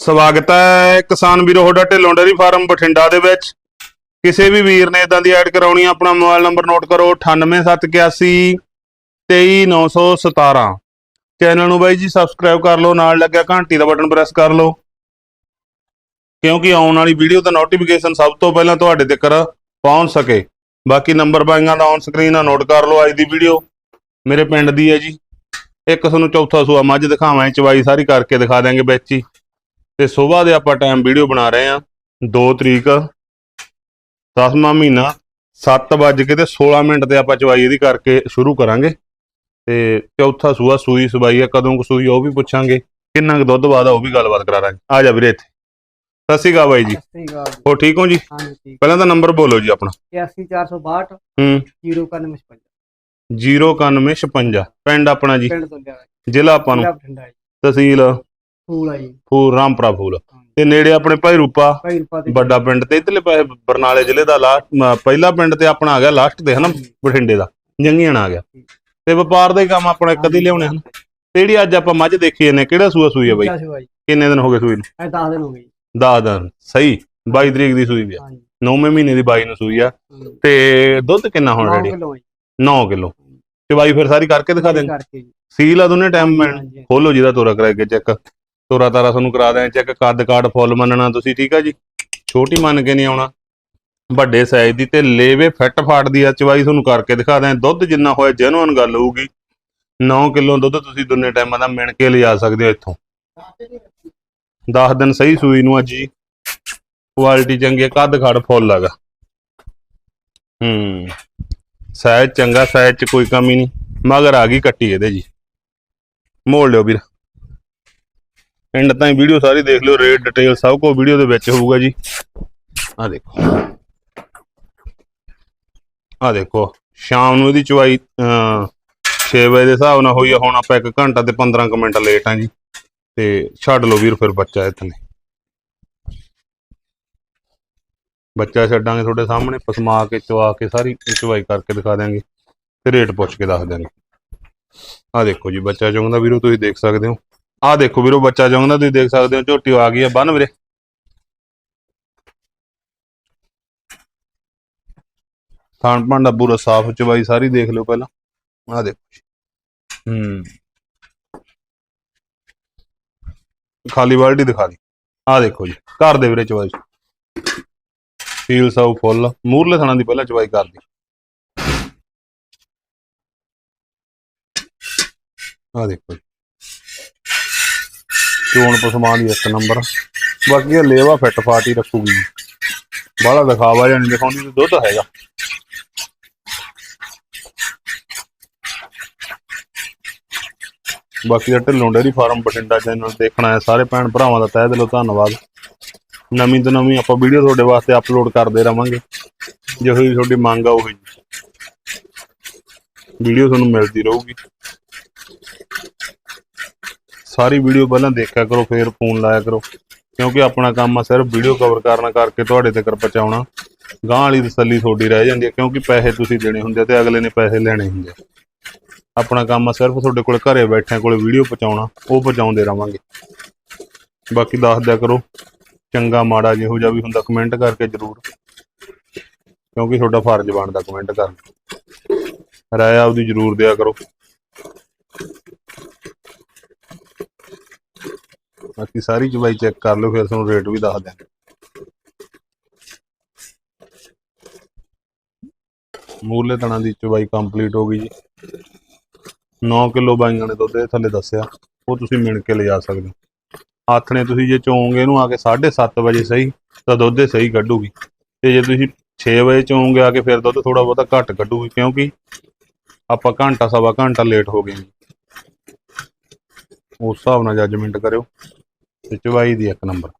ਸਵਾਗਤ ਹੈ ਕਿਸਾਨ ਵੀਰੋ ਤੁਹਾਡਾ ਢਿੱਲੋਂ ਡੇਰੀ ਫਾਰਮ ਬਠਿੰਡਾ ਦੇ ਵਿੱਚ। ਕਿਸੇ ਵੀ ਵੀਰ ਨੇ ਇਦਾਂ ਦੀ ਐਡ ਕਰਾਉਣੀ ਆ, ਆਪਣਾ ਮੋਬਾਈਲ ਨੰਬਰ ਨੋਟ ਕਰੋ 98781 23917 ਚੈਨਲ ਨੂੰ ਬਾਈ ਜੀ ਸਬਸਕ੍ਰਾਈਬ ਕਰ ਲਓ, ਨਾਲ ਲੱਗਿਆ ਘੰਟੀ ਦਾ ਬਟਨ ਪ੍ਰੈਸ ਕਰ ਲਓ। ਕਿਉਂਕਿ ਆਉਣ ਵਾਲੀ ਵੀਡੀਓ ਦਾ ਨੋਟੀਫਿਕੇਸ਼ਨ ਸਭ ਤੋਂ ਪਹਿਲਾਂ ਤੁਹਾਡੇ ਤੱਕ ਪਹੁੰਚ ਸਕੇ। ਬਾਕੀ ਨੰਬਰ ਬਾਈਆਂ ਦਾ ਔਨ ਸਕਰੀਨ ਆ, ਨੋਟ ਕਰ ਲਓ ਅੱਜ ਦੀ ਵੀਡੀਓ। ਮੇਰੇ ਪਿੰਡ ਦੀ ਹੈ ਜੀ। ਇੱਕ ਤੁਹਾਨੂੰ ਚੌਥਾ ਸੂਆ ਮੱਝ ਦਿਖਾਵਾਂ ਚਵਾਈ ਸਾਰੀ ਕਰਕੇ ਦਿਖਾ ਦਿਆਂਗੇ ਵਿੱਚ ਹੀ। ਤੇ ਸਵੇਰ ਦੇ ਆਪਾਂ ਟਾਈਮ ਵੀਡੀਓ ਬਣਾ ਰਹੇ ਆ 2 ਤਰੀਕ 10ਵਾਂ ਮਹੀਨਾ 7 ਵਜੇ ਕੇ ਤੇ 16 ਮਿੰਟ ਤੇ ਆਪਾਂ ਚਵਾਈ ਇਹਦੀ ਕਰਕੇ ਸ਼ੁਰੂ ਕਰਾਂਗੇ। ਤੇ ਚੌਥਾ ਸੂਆ ਸੂਈ ਸਬਾਈ ਆ ਕਦੋਂ ਕੁ ਸੂਈ ਉਹ ਵੀ ਪੁੱਛਾਂਗੇ। ਕਿੰਨਾ ਕੁ ਦੁੱਧ ਬਾਦਾ ਉਹ ਵੀ ਗੱਲਬਾਤ ਕਰਾਂਗੇ ਆ ਜਾ ਵੀਰੇ ਇੱਥੇ। ਸਤਿ ਸ਼੍ਰੀ ਅਕਾਲ ਬਾਈ ਜੀ। ਹੋ ਠੀਕ ਹੋ ਜੀ? ਹਾਂਜੀ ਠੀਕ। ਪਹਿਲਾਂ ਤਾਂ ਨੰਬਰ ਬੋਲੋ ਜੀ ਆਪਣਾ। 81462 ਹੂੰ। 095 09156 ਪਿੰਡ ਆਪਣਾ ਜੀ। ਪਿੰਡ ਤੋਂ ਲਿਆ ਜ਼ਿਲ੍ਹਾ ਆਪਾਂ ਨੂੰ। ਤਹਿਸੀਲ ਫੂਲ ਆ ਜੀ। ਫੂਲ ਰਾਮਪੁਰਾ ਫੂਲ। ਤੇ ਨੇੜੇ ਆਪਣੇ ਭਾਈ ਰੂਪਾ ਭਾਈ ਰੂਪਾ ਦੇ ਵੱਡਾ ਪਿੰਡ ਤੇ ਇਧਰਲੇ ਪਾਸੇ ਬਰਨਾਲੇ ਜ਼ਿਲ੍ਹੇ ਦਾ ਲਾਸਟ ਪਹਿਲਾ ਪਿੰਡ ਤੇ ਆਪਣਾ ਆ ਗਿਆ ਲਾਸਟ ਤੇ ਹਨਾ ਬਠਿੰਡੇ ਦਾ। ਜੰਗੀਆਂ ਆ ਗਿਆ। ਤੇ ਵਪਾਰ ਦੇ ਕੰਮ ਆਪਣਾ ਇੱਕ ਲਿਆਉਣੇ ਹਨ। ਤੇ ਜਿਹੜੀ ਅੱਜ ਆਪਾਂ ਮੱਝ ਦੇਖੀ ਨੇ ਕਿਹੜਾ ਸੂਆ ਸੂਈ ਆ ਬਾਈ? ਬਾਈ ਕਿੰਨੇ ਦਿਨ ਹੋ ਗਏ ਸੂਈ ਨੂੰ? ਇਹ 10 ਦਿਨ ਹੋ ਗਏ ਜੀ। 10 ਦਿਨ। ਸਹੀ 22 ਤਰੀਕ ਦੀ ਸੂਈ ਵੀ ਆ। ਹਾਂਜੀ। 9ਵੇਂ ਮਹੀਨੇ ਦੀ 22 ਨੂੰ ਸੂਈ ਆ। ਤੇ ਦੁੱਧ ਕਿੰਨਾ ਹੁਣ ਰੈਡੀ ਕਿਲੋ ਜੀ। 9 ਕਿਲੋ। ਚਵਾਈ ਫਿਰ ਸਾਰੀ ਕਰਕੇ ਦਿਖਾ ਦੇਣ। ਸੀਲ ਆ ਦੋਨੇ ਟਾਈਮ ਮੈਂ ਖੋਲੋ ਜਿਹਦਾ ਤੋਰਾ ਕਰਾ ਕੇ ਚੈੱਕ ਤੋਰਾ ਤਾਰਾ ਤੁਹਾਨੂੰ ਕਰਾ ਦਿਆਂ ਚੈੱਕ ਕੱਦ ਕਾਰਡ ਫੁੱਲ ਮੰਨਣਾ ਤੁਸੀਂ, ਠੀਕ ਆ ਜੀ? ਛੋਟੀ ਮੰਨ ਕੇ ਨਹੀਂ ਆਉਣਾ। ਵੱਡੇ ਸਾਈਜ਼ ਦੀ ਤੇ ਲੇਵੇ ਫਿੱਟ ਫਾਟ ਦੀ ਆ, ਚਵਾਈ ਤੁਹਾਨੂੰ ਕਰਕੇ ਦਿਖਾ ਦਿਆਂ। ਦੁੱਧ ਜਿੰਨਾ ਹੋਇਆ ਜੈਨੂਅਨ ਗੱਲ ਹੋਊਗੀ। 9 ਕਿਲੋ ਦੁੱਧ ਤੁਸੀਂ ਦੋਨੇ ਟਾਈਮਾਂ ਦਾ ਮਿਣ ਕੇ ਲਿਜਾ ਸਕਦੇ ਹੋ ਇੱਥੋਂ। 10 ਦਿਨ ਸਹੀ ਸੂਈ ਨੂੰ ਅੱਜ ਜੀ। ਕੁਆਲਿਟੀ ਚੰਗੀ ਹੈ ਕੱਦ ਖੜ ਫੁੱਲ ਹੈਗਾ। ਹੂੰ। ਸਾਇਜ਼ ਚੰਗਾ ਸਾਇਜ਼ 'ਚ ਕੋਈ ਕਮੀ ਨਹੀਂ। ਮਗਰ ਆ ਗਈ ਕੱਟੀ ਇਹਦੇ ਜੀ। ਮੋੜ ਲਿਓ ਵੀਰ। ਐਂਡ ਤਾਈਂ ਵੀਡੀਓ ਸਾਰੀ ਦੇਖ ਲਿਓ ਰੇਟ ਡਿਟੇਲ ਸਭ ਕੁਝ ਵੀਡੀਓ ਦੇ ਵਿੱਚ ਹੋਊਗਾ ਜੀ। ਆ ਦੇਖੋ। ਆ ਦੇਖੋ, ਸ਼ਾਮ ਨੂੰ ਇਹਦੀ ਚਵਾਈ 6 ਵਜੇ ਦੇ ਹਿਸਾਬ ਨਾਲ ਹੋਈ ਆ, ਹੁਣ ਆਪਾਂ 1 ਘੰਟਾ ਤੇ 15 ਕੁ ਮਿੰਟ ਲੇਟ ਆ ਜੀ। ਤੇ ਛੱਡ ਲਓ ਵੀਰ ਫਿਰ ਬੱਚਾ ਇੱਥੇ। ਬੱਚਾ ਛੱਡਾਂਗੇ ਤੁਹਾਡੇ ਸਾਹਮਣੇ ਪਸਮਾ ਕੇ, ਚਵਾ ਕੇ, ਸਾਰੀ ਚਵਾਈ ਕਰਕੇ ਦਿਖਾ ਦਿਆਂਗੇ। ਤੇ ਰੇਟ ਪੁੱਛ ਕੇ ਦੱਸ ਦਿਆਂਗੇ। ਆ ਦੇਖੋ ਜੀ, ਬੱਚਾ ਚੁੰਗਦਾ ਵੀਰੋ, ਤੁਸੀਂ ਦੇਖ ਸਕਦੇ ਹੋ। ਆ ਦੇਖੋ ਵੀਰੋ ਬੱਚਾ ਚੁੰਗਦਾ ਤੁਸੀਂ ਦੇਖ ਸਕਦੇ ਹੋ ਝੋਟੀ ਆ ਗਈ ਆ ਬੰਨ ਵੀਰੇ। ਥਾਣ ਭਾਂਡਾ ਪੂਰਾ ਸਾਫ਼ ਚਵਾਈ ਸਾਰੀ ਦੇਖ ਲਿਓ ਪਹਿਲਾਂ। ਆ ਦੇਖੋ ਜੀ। ਹੂੰ। ਖਾਲੀ ਬਾਲਟੀ ਦਿਖਾ ਦੀ। ਆ ਦੇਖੋ ਜੀ ਘਰ ਦੇ ਵੀਰੇ ਚਵਾਈ। ਫੀਲ ਸਾਊ ਫੁੱਲ ਮੂਰਲੇ ਥਣਾ ਦੀ ਪਹਿਲਾਂ ਚਵਾਈ ਕਰਦੀ ਆ ਦੇਖੋ ਜੀ। ਚੋਣ ਪਸਮਾਨ ਦੀ ਇੱਕ ਨੰਬਰ ਬਾਕੀ ਇਹ ਲੇਵਾ ਫਿੱਟ ਫਾਟੀ ਰੱਖੂਗੀ। ਬਾਹਲਾ ਦਿਖਾਵਾ ਜਾਂ ਨਹੀਂ ਦਿਖਾਉਂਦੀ ਤੇ ਦੁੱਧ ਹੈਗਾ। ਬਾਕੀ ਇਹ Dhillon dairy farm Bathinda channel ਦੇਖਣਾ ਹੈ। ਸਾਰੇ ਭੈਣ ਭਰਾਵਾਂ ਦਾ ਤਹਿ ਦਿਲੋਂ ਧੰਨਵਾਦ। ਨਵੀਂ ਤੋਂ ਨਵੀਂ ਆਪਾਂ ਵੀਡੀਓ ਤੁਹਾਡੇ ਵਾਸਤੇ ਅਪਲੋਡ ਕਰਦੇ ਰਵਾਂਗੇ। ਜਿਹੋ ਜਿਹੀ ਤੁਹਾਡੀ ਮੰਗ ਆ, ਉਹੀ। ਵੀਡੀਓ ਤੁਹਾਨੂੰ ਮਿਲਦੀ ਰਹੂਗੀ। ਸਾਰੀ ਵੀਡੀਓ ਪਹਿਲਾਂ ਦੇਖਿਆ ਕਰੋ, ਫਿਰ ਫੋਨ ਲਾਇਆ ਕਰੋ। ਕਿਉਂਕਿ ਆਪਣਾ ਕੰਮ ਆ ਸਿਰਫ ਵੀਡੀਓ ਕਵਰ ਕਰਨ ਕਰਕੇ ਤੁਹਾਡੇ ਤੱਕ ਪਹੁੰਚਾਉਣਾ। ਗਾਂ ਵਾਲੀ ਤਸੱਲੀ ਤੁਹਾਡੀ ਰਹਿ ਜਾਂਦੀ ਹੈ, ਕਿਉਂਕਿ ਪੈਸੇ ਤੁਸੀਂ ਦੇਣੇ ਹੁੰਦੇ ਆ ਤੇ ਅਗਲੇ ਨੇ ਪੈਸੇ ਲੈਣੇ ਹੁੰਦੇ ਆ। ਆਪਣਾ ਕੰਮ ਆ ਸਿਰਫ ਤੁਹਾਡੇ ਕੋਲ ਘਰੇ ਬੈਠਿਆਂ ਕੋਲ ਵੀਡੀਓ ਪਹੁੰਚਾਉਣਾ, ਉਹ ਪਹੁੰਚਾਉਂਦੇ ਰਵਾਂਗੇ। ਬਾਕੀ ਦੱਸ ਦਿਆ ਕਰੋ, ਚੰਗਾ ਮਾੜਾ ਜਿਹੋ ਜਿਹਾ ਵੀ ਹੁੰਦਾ ਕਮੈਂਟ ਕਰਕੇ ਜਰੂਰ। ਕਿਉਂਕਿ ਤੁਹਾਡਾ ਫਰਜ਼ ਬਣਦਾ ਕਮੈਂਟ ਕਰਨਾ। ਰਾਏ ਆਪਦੀ ਜਰੂਰ ਦਿਆ ਕਰੋ। ਬਾਕੀ ਸਾਰੀ ਚਵਾਈ ਚੈੱਕ ਕਰ ਲਓ, ਫਿਰ ਤੁਹਾਨੂੰ ਰੇਟ ਵੀ ਦੱਸ ਦਿਆਂਗੇ। ਮੂਰਲੇ ਤਣਾ ਦੀ ਚਵਾਈ ਕੰਪਲੀਟ ਹੋ ਗਈ ਜੀ। 9 ਕਿਲੋ ਬਾਈਆਂ ਨੇ ਦੁੱਧ ਦੇ ਥੱਲੇ ਦੱਸਿਆ, ਉਹ ਤੁਸੀਂ ਮਿਣ ਕੇ ਲਿਜਾ ਸਕਦੇ ਹੋ। ਹੱਥ ਨੇ ਤੁਸੀਂ ਜੇ ਚੋਂਗੇ ਇਹਨੂੰ ਆ ਕੇ 7:30 ਵਜੇ ਸਹੀ, ਤਾਂ ਦੁੱਧ ਸਹੀ ਕੱਢੂਗੀ। ਤੇ ਜੇ ਤੁਸੀਂ 6 ਵਜੇ ਚੋਂਗੇ ਆ ਕੇ ਫਿਰ ਦੁੱਧ ਥੋੜਾ ਬਹੁਤਾ ਘੱਟ ਕੱਢੂਗੀ, ਕਿਉਂਕਿ ਆਪਾਂ ਘੰਟਾ, ਸਵਾ ਘੰਟਾ ਲੇਟ ਹੋ ਗਏ ਉਸ ਹਿਸਾਬ ਨਾਲ ਜੱਜਮੈਂਟ ਕਰਿਓ। ਤੇ ਚਵਾਈ ਦੀ ਇੱਕ ਨੰਬਰ।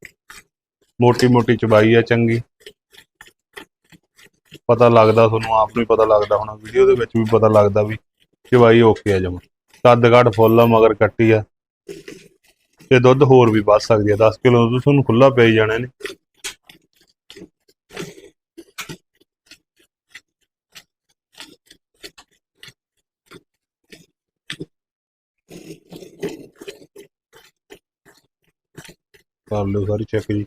ਮੋਟੀ ਮੋਟੀ ਚਵਾਈ ਆ, ਚੰਗੀ। ਪਤਾ ਲੱਗਦਾ ਤੁਹਾਨੂੰ, ਆਪ ਨੂੰ ਹੀ ਪਤਾ ਲੱਗਦਾ ਹੋਣਾ, ਵੀਡੀਓ ਦੇ ਵਿੱਚ ਵੀ ਪਤਾ ਲੱਗਦਾ ਵੀ ਚਵਾਈ ਓਕੇ ਆ ਜਮਾ। ਕੱਦ ਘੱਟ ਫੁੱਲ ਆ, ਮਗਰ ਕੱਟੀ ਆ। ਤੇ ਦੁੱਧ ਹੋਰ ਵੀ ਵੱਧ ਸਕਦੀ ਆ 10 ਕਿਲੋ ਦੁੱਧ ਤੁਹਾਨੂੰ ਖੁੱਲਾ ਪਈ ਜਾਣਾ ਨੇ ਕਰ ਲਿਓ ਸਾਰੀ ਚੈੱਕ ਜੀ।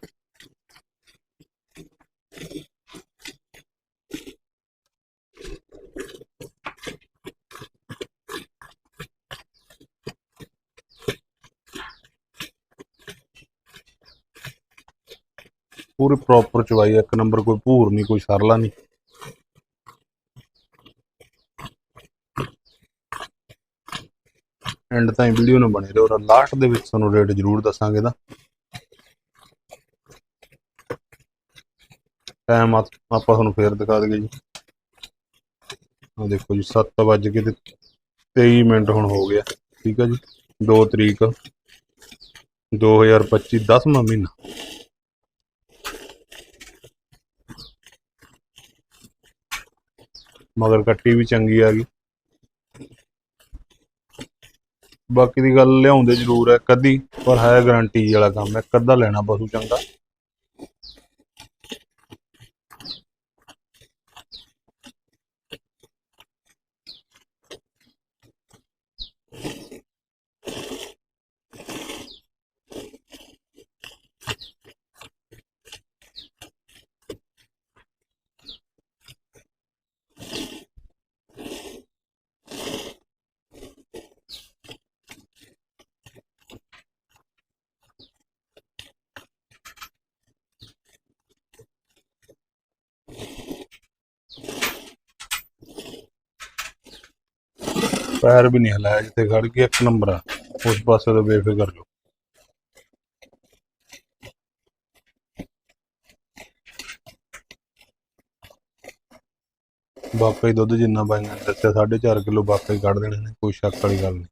ਪੂਰੀ ਪ੍ਰੋਪਰ ਚਵਾਈ ਇੱਕ ਨੰਬਰ ਕੋਈ ਭੂਰ ਨਹੀਂ, ਕੋਈ ਸਰਲਾ ਨਹੀਂ। ਐਂਡ ਤਾਈਂ ਵੀਡੀਓ ਨੂੰ ਬਣੇ ਰਹੋ, ਔਰ ਲਾਸਟ ਦੇ ਵਿੱਚ ਤੁਹਾਨੂੰ ਰੇਟ ਜ਼ਰੂਰ ਦੱਸਾਂਗੇ ਦਾ ਟਾਈਮ ਆਪਾਂ ਤੁਹਾਨੂੰ ਫੇਰ ਦਿਖਾ ਦਈਏ ਜੀ। ਆ ਦੇਖੋ ਜੀ 7 ਵੱਜ ਕੇ ਤੇ 23 ਮਿੰਟ ਹੁਣ ਹੋ ਗਿਆ, ਠੀਕ ਆ ਜੀ। 2 ਤਰੀਕ 2025 10ਵਾਂ ਮਹੀਨਾ। ਮਗਰ ਕੱਟੀ ਵੀ ਚੰਗੀ ਆ ਗਈ। ਬਾਕੀ ਦੀ ਗੱਲ ਲਿਆਉਂਦੇ ਜ਼ਰੂਰ ਹੈ ਕਦੀ ਪਰ ਹੈ ਗਾਰੰਟੀ ਵਾਲਾ ਕੰਮ ਹੈ ਕੱਦਾ ਲੈਣਾ ਪਸ਼ੂ ਚੰਗਾ। ਪੈਰ ਵੀ ਨਹੀਂ ਹਿਲਾਇਆ, ਜਿੱਥੇ ਖੜ ਕੇ ਇੱਕ ਨੰਬਰ ਆ। ਉਸ ਪਾਸੇ ਤੋਂ ਬੇਫਿਕਰ ਜੋ ਬਾਕੀ ਦੁੱਧ ਜਿੰਨਾ ਬਾਈਆਂ ਨੇ ਦੱਸਿਆ 4.5 ਕਿਲੋ ਬਾਪੇ ਕੱਢ ਦੇਣੇ ਨੇ, ਕੋਈ ਸ਼ੱਕ ਵਾਲੀ ਗੱਲ ਨਹੀਂ।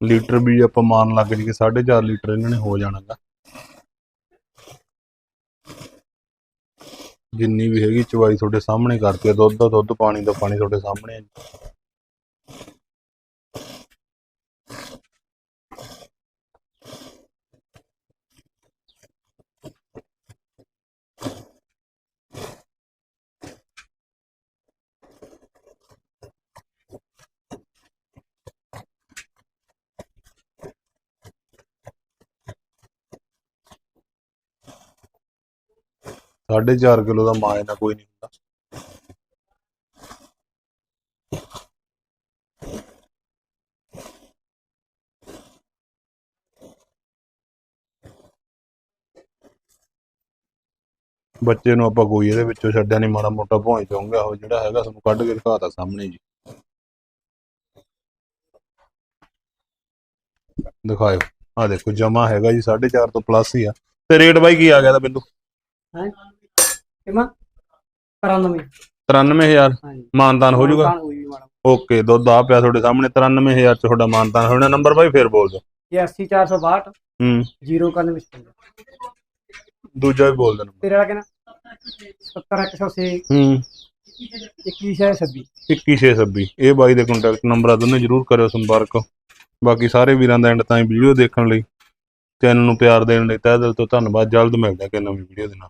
ਲੀਟਰ ਵੀ ਆਪਾਂ ਮਾਰਨ ਲੱਗ ਜੀ ਕਿ 4.5 ਲੀਟਰ ਇਹਨਾਂ ਨੇ ਹੋ ਜਾਣਾਗਾ। ਜਿੰਨੀ ਵੀ ਹੈਗੀ ਚਵਾਈ ਤੁਹਾਡੇ ਸਾਹਮਣੇ ਕਰਤੀ ਦੁੱਧ ਦਾ ਦੁੱਧ, ਪਾਣੀ ਦਾ ਪਾਣੀ ਤੁਹਾਡੇ ਸਾਹਮਣੇ ਆ 4.5 ਕਿਲੋ ਦਾ ਮਾਂ ਇਹਦਾ ਕੋਈ ਨਹੀਂ ਹੁੰਦਾ। ਬੱਚੇ ਨੂੰ ਆਪਾਂ ਕੋਈ ਇਹਦੇ ਵਿੱਚੋਂ ਛੱਡਿਆ ਨਹੀਂ ਮਾੜਾ ਮੋਟਾ ਭੌਂਚ ਚਾਹੂੰਗਾ ਉਹ ਜਿਹੜਾ ਹੈਗਾ ਤੁਹਾਨੂੰ ਕੱਢ ਕੇ ਦਿਖਾਤਾ ਸਾਹਮਣੇ ਜੀ। ਦਿਖਾਓ ਆ ਦੇਖੋ, ਜਮਾ ਹੈਗਾ ਜੀ 4.5 ਤੋਂ ਪਲੱਸ ਹੀ ਆ। ਤੇ ਰੇਟ ਬਾਈ ਕੀ ਆ ਗਿਆ ਦਾ ਬਿੰਦੂ ਹਾਂ? ਕਿਮਾ 93 93000 ਹਾਂਜੀ। ਮਾਨਦਾਨ ਹੋ ਜਾਊਗਾ ਹੋ ਮੈਡਮ ਓਕੇ ਦੁੱਧ ਆ ਪਿਆ ਤੁਹਾਡੇ ਸਾਹਮਣੇ 93000 ਚ ਤੁਹਾਡਾ ਮਾਨਤਾਨ ਹੋਣਾ ਨੰਬਰ ਬਾਈ ਫੇਰ ਬੋਲ ਦਿਓ ਇਹ 80462 ਹੂੰ। 09155 ਦੂਜਾ ਵੀ ਬੋਲ ਦੇਣਾ ਤੇਰਾ ਕਿਹਨਾਂ 70106 ਹੂੰ। 21626 21626 ਇਹ ਬਾਈ ਦੇ ਕੰਟੈਕਟ ਨੰਬਰ ਆ ਦੋਨੇ ਜਰੂਰ ਕਰਿਓ ਸੰਪਰਕ। ਬਾਕੀ ਸਾਰੇ ਵੀਰਾਂ ਦਾ ਐਂਡ ਤਾਈਂ ਵੀਡੀਓ ਦੇਖਣ ਲਈ। ਚੈਨਲ ਨੂੰ ਪਿਆਰ ਦੇਣ ਲਈ ਤਹਿ ਦਿਲ ਤੋਂ ਧੰਨਵਾਦ। ਜਲਦ ਮਿਲਦੇ ਹਾਂ ਕਿ ਨਵੀਂ ਵੀਡੀਓ ਦੇ ਨਾਲ।